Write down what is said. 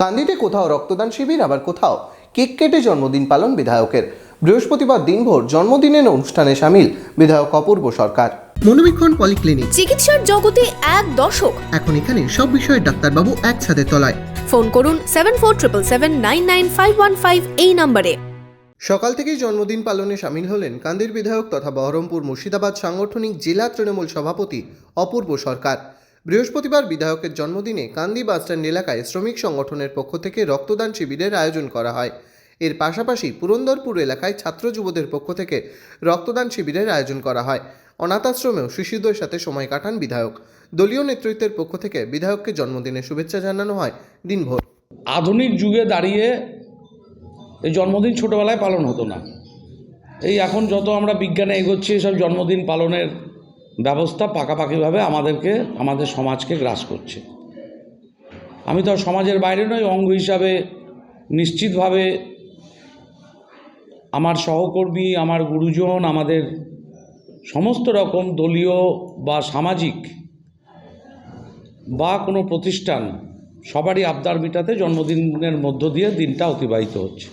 কান্দিতে কোথাও রক্তদান শিবির আবার কোথাও কেক কেটে জন্মদিন পালন বিধায়কের। বৃহস্পতিবার দিনভর জন্মদিনের অনুষ্ঠানে সামিল বিধায়ক অপূর্ব সরকার। মনোবীক্ষণ পলিক্লিনিক। চিকিৎসার জগতে এক দশক এখন এখানে সব বিষয়ে ডাক্তারবাবু একসাথে তলায়। ফোন করুন seven four triple seven nine nine five one five এই নম্বরে। সকাল থেকেই জন্মদিন পালনে সামিল হলেন কান্দির বিধায়ক তথা বহরমপুর মুর্শিদাবাদ সাংগঠনিক জেলা তৃণমূল সভাপতি অপূর্ব সরকার। বৃহস্পতিবার বিধায়কের জন্মদিনে কান্দি বাসস্ট্যান্ড এলাকায় শ্রমিক সংগঠনের পক্ষ থেকে রক্তদান শিবিরের আয়োজন করা হয়। এর পাশাপাশি পুরন্দরপুর এলাকায় ছাত্র যুবদের পক্ষ থেকে রক্তদান শিবিরের আয়োজন করা হয়। অনাথাশ্রমেও শিশুদের সাথে সময় কাটান বিধায়ক। দলীয় নেতৃত্বের পক্ষ থেকে বিধায়ককে জন্মদিনের শুভেচ্ছা জানানো হয় দিনভর। আধুনিক যুগে দাঁড়িয়ে এই জন্মদিন ছোটোবেলায় পালন হতো না। এই এখন যত আমরা বিজ্ঞানে এগোচ্ছি, এসব জন্মদিন পালনের ব্যবস্থা পাকাপাকিভাবে আমাদেরকে, আমাদের সমাজকে গ্রাস করছে। আমি তো সমাজের বাইরে নই, অঙ্গ হিসাবে নিশ্চিতভাবে আমার সহকর্মী, আমার গুরুজন, আমাদের সমস্ত রকম দলীয় বা সামাজিক বা কোনো প্রতিষ্ঠান সবারই আবদার মেটাতে জন্মদিনের মধ্য দিয়ে দিনটা অতিবাহিত হচ্ছে।